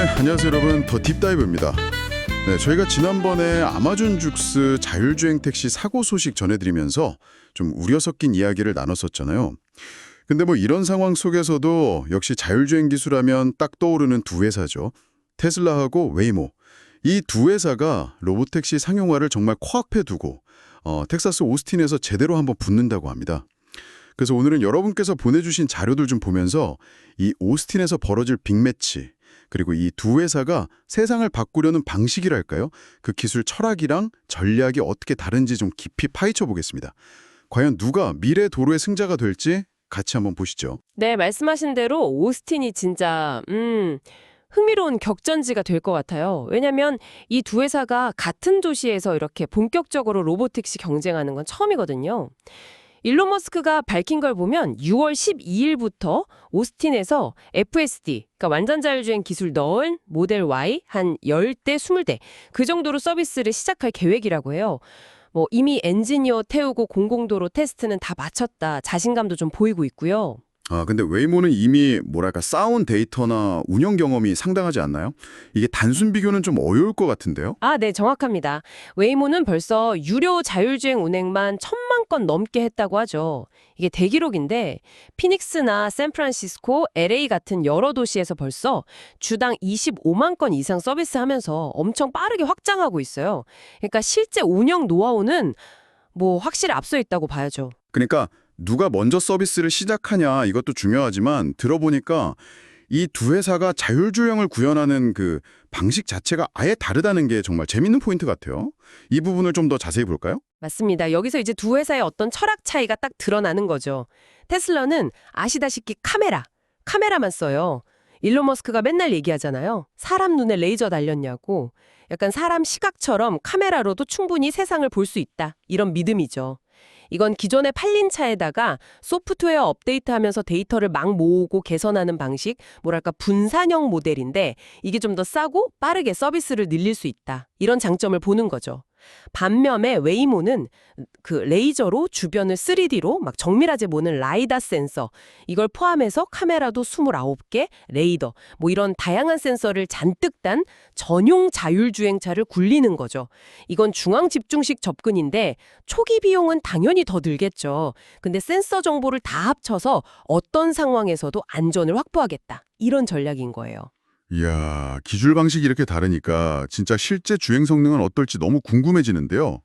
네, 안녕하세요 여러분. 더 딥다이브입니다. 네, 저희가 지난번에 아마존 죽스 자율주행 택시 사고 소식 전해드리면서 좀 우려 섞인 이야기를 나눴었잖아요. 근데 뭐 이런 상황 속에서도 역시 자율주행 기술하면 딱 떠오르는 두 회사죠. 테슬라하고 웨이모. 이 두 회사가 로보택시 상용화를 정말 코앞에 두고 어, 텍사스 오스틴에서 제대로 한번 붙는다고 합니다. 그래서 오늘은 여러분께서 보내주신 자료들 좀 보면서 이 오스틴에서 벌어질 빅매치 그리고 이 두 회사가 세상을 바꾸려는 방식이랄까요? 그 기술 철학이랑 전략이 어떻게 다른지 좀 깊이 파헤쳐 보겠습니다. 과연 누가 미래 도로의 승자가 될지 같이 한번 보시죠. 네, 말씀하신 대로 오스틴이 진짜 음, 흥미로운 격전지가 될 것 같아요. 왜냐면 이 두 회사가 같은 도시에서 이렇게 본격적으로 로보택시 경쟁하는 건 처음이거든요. 일론 머스크가 밝힌 걸 보면 6월 12일부터 오스틴에서 FSD, 그러니까 완전 자율주행 기술 넣은 모델 Y 한 10대, 20대 그 정도로 서비스를 시작할 계획이라고 해요. 뭐 이미 엔지니어 태우고 공공도로 테스트는 다 마쳤다. 자신감도 좀 보이고 있고요. 아, 근데 웨이모는 이미 뭐랄까 쌓은 데이터나 운영 경험이 상당하지 않나요? 이게 단순 비교는 좀 어려울 것 같은데요. 아, 네, 정확합니다. 웨이모는 벌써 유료 자율주행 운행만 천만 건 넘게 했다고 하죠. 이게 대기록인데 피닉스나 샌프란시스코, LA 같은 여러 도시에서 벌써 주당 25만 건 이상 서비스하면서 엄청 빠르게 확장하고 있어요. 그러니까 실제 운영 노하우는 뭐 확실히 앞서 있다고 봐야죠. 그러니까 누가 먼저 서비스를 시작하냐 이것도 중요하지만 들어보니까 이 두 회사가 자율주행을 구현하는 그 방식 자체가 아예 다르다는 게 정말 재밌는 포인트 같아요. 이 부분을 좀 더 자세히 볼까요? 맞습니다. 여기서 이제 두 회사의 어떤 철학 차이가 딱 드러나는 거죠. 테슬라는 아시다시피 카메라, 카메라만 써요. 일론 머스크가 맨날 얘기하잖아요. 사람 눈에 레이저 달렸냐고. 약간 사람 시각처럼 카메라로도 충분히 세상을 볼 수 있다. 이런 믿음이죠. 이건 기존의 팔린 차에다가 소프트웨어 업데이트하면서 데이터를 막 모으고 개선하는 방식, 뭐랄까 분산형 모델인데 이게 좀 더 싸고 빠르게 서비스를 늘릴 수 있다. 이런 장점을 보는 거죠. 반면에 웨이모는 그 레이저로 주변을 3D로 막 정밀하게 보는 라이다 센서 이걸 포함해서 카메라도 29개, 레이더 뭐 이런 다양한 센서를 잔뜩 단 전용 자율주행차를 굴리는 거죠. 이건 중앙 집중식 접근인데 초기 비용은 당연히 더 들겠죠. 근데 센서 정보를 다 합쳐서 어떤 상황에서도 안전을 확보하겠다. 이런 전략인 거예요. 이야, 기술 방식이 이렇게 다르니까 진짜 실제 주행 성능은 어떨지 너무 궁금해지는데요.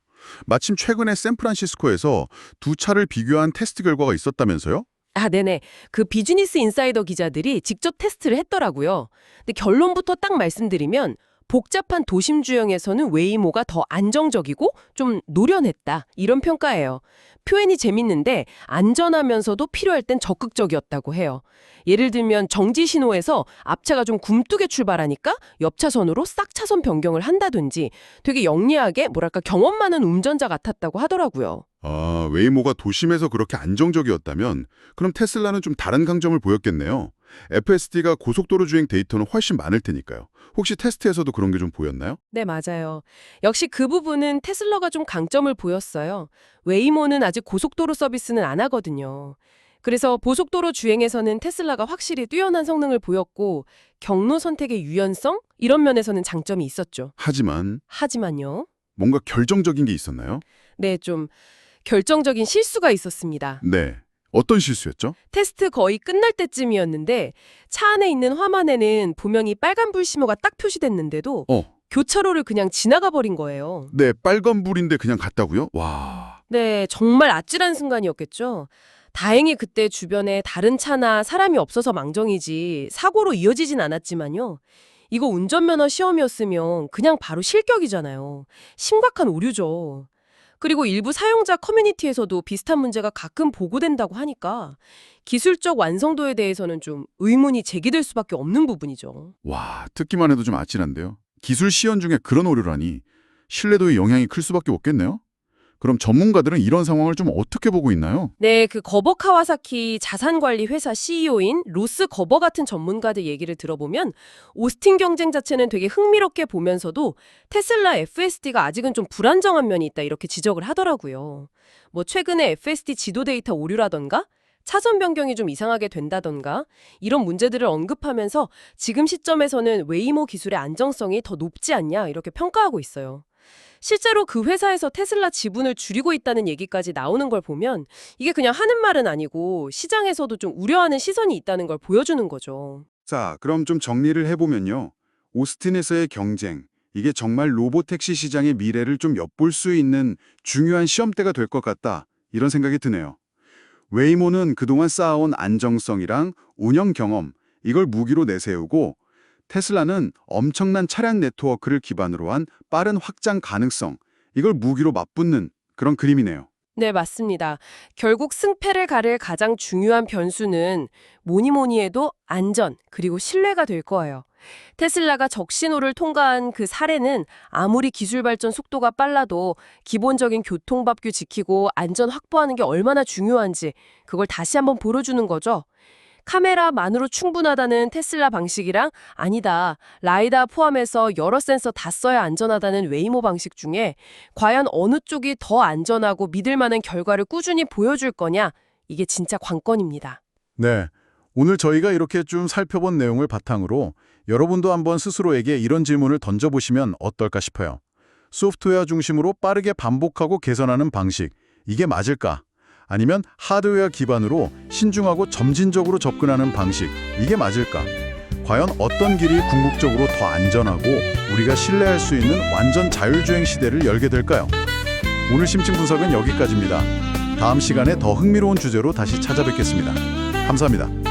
마침 최근에 샌프란시스코에서 두 차를 비교한 테스트 결과가 있었다면서요? 아, 네네. 그 비즈니스 인사이더 기자들이 직접 테스트를 했더라고요. 근데 결론부터 딱 말씀드리면 복잡한 도심 주행에서는 웨이모가 더 안정적이고 좀 노련했다. 이런 평가예요. 표현이 재밌는데 안전하면서도 필요할 땐 적극적이었다고 해요. 예를 들면 정지 신호에서 앞차가 좀 굼뜨게 출발하니까 옆 차선으로 싹 차선 변경을 한다든지 되게 영리하게 뭐랄까 경험 많은 운전자 같았다고 하더라고요. 아, 웨이모가 도심에서 그렇게 안정적이었다면 그럼 테슬라는 좀 다른 강점을 보였겠네요. FSD가 고속도로 주행 데이터는 훨씬 많을 테니까요. 혹시 테스트에서도 그런 게 좀 보였나요? 네, 맞아요. 역시 그 부분은 테슬라가 좀 강점을 보였어요. 웨이모는 아직 고속도로 서비스는 안 하거든요. 그래서 고속도로 주행에서는 테슬라가 확실히 뛰어난 성능을 보였고 경로 선택의 유연성 이런 면에서는 장점이 있었죠. 하지만 하지만요. 뭔가 결정적인 게 있었나요? 네, 좀 결정적인 실수가 있었습니다. 네. 어떤 실수였죠? 테스트 거의 끝날 때쯤이었는데 차 안에 있는 화면에는 분명히 빨간불 신호가 딱 표시됐는데도 어, 교차로를 그냥 지나가 버린 거예요. 네, 빨간 불인데 그냥 갔다고요? 와. 네, 정말 아찔한 순간이었겠죠. 다행히 그때 주변에 다른 차나 사람이 없어서 망정이지 사고로 이어지진 않았지만요. 이거 운전면허 시험이었으면 그냥 바로 실격이잖아요. 심각한 오류죠. 그리고 일부 사용자 커뮤니티에서도 비슷한 문제가 가끔 보고된다고 하니까 기술적 완성도에 대해서는 좀 의문이 제기될 수밖에 없는 부분이죠. 와, 듣기만 해도 좀 아찔한데요. 기술 시연 중에 그런 오류라니 신뢰도에 영향이 클 수밖에 없겠네요. 그럼 전문가들은 이런 상황을 좀 어떻게 보고 있나요? 네, 그 거버 카와사키 자산관리 회사 CEO인 로스 거버 같은 전문가들 얘기를 들어보면 오스틴 경쟁 자체는 되게 흥미롭게 보면서도 테슬라 FSD가 아직은 좀 불안정한 면이 있다 이렇게 지적을 하더라고요. 뭐 최근에 FSD 지도 데이터 오류라던가 차선 변경이 좀 이상하게 된다던가 이런 문제들을 언급하면서 지금 시점에서는 웨이모 기술의 안정성이 더 높지 않냐 이렇게 평가하고 있어요. 실제로 그 회사에서 테슬라 지분을 줄이고 있다는 얘기까지 나오는 걸 보면 이게 그냥 하는 말은 아니고 시장에서도 좀 우려하는 시선이 있다는 걸 보여주는 거죠. 자, 그럼 좀 정리를 해보면요. 오스틴에서의 경쟁, 이게 정말 로보택시 시장의 미래를 좀 엿볼 수 있는 중요한 시험대가 될 것 같다. 이런 생각이 드네요. 웨이모는 그동안 쌓아온 안정성이랑 운영 경험, 이걸 무기로 내세우고 테슬라는 엄청난 차량 네트워크를 기반으로 한 빠른 확장 가능성, 이걸 무기로 맞붙는 그런 그림이네요. 네, 맞습니다. 결국 승패를 가릴 가장 중요한 변수는 뭐니 뭐니 해도 안전 그리고 신뢰가 될 거예요. 테슬라가 적신호를 통과한 그 사례는 아무리 기술 발전 속도가 빨라도 기본적인 교통법규 지키고 안전 확보하는 게 얼마나 중요한지 그걸 다시 한번 보여주는 거죠. 카메라만으로 충분하다는 테슬라 방식이랑 아니다, 라이다 포함해서 여러 센서 다 써야 안전하다는 웨이모 방식 중에 과연 어느 쪽이 더 안전하고 믿을 만한 결과를 꾸준히 보여줄 거냐? 이게 진짜 관건입니다. 네. 오늘 저희가 이렇게 좀 살펴본 내용을 바탕으로 여러분도 한번 스스로에게 이런 질문을 던져보시면 어떨까 싶어요. 소프트웨어 중심으로 빠르게 반복하고 개선하는 방식, 이게 맞을까? 아니면 하드웨어 기반으로 신중하고 점진적으로 접근하는 방식, 이게 맞을까? 과연 어떤 길이 궁극적으로 더 안전하고 우리가 신뢰할 수 있는 완전 자율주행 시대를 열게 될까요? 오늘 심층 분석은 여기까지입니다. 다음 시간에 더 흥미로운 주제로 다시 찾아뵙겠습니다. 감사합니다.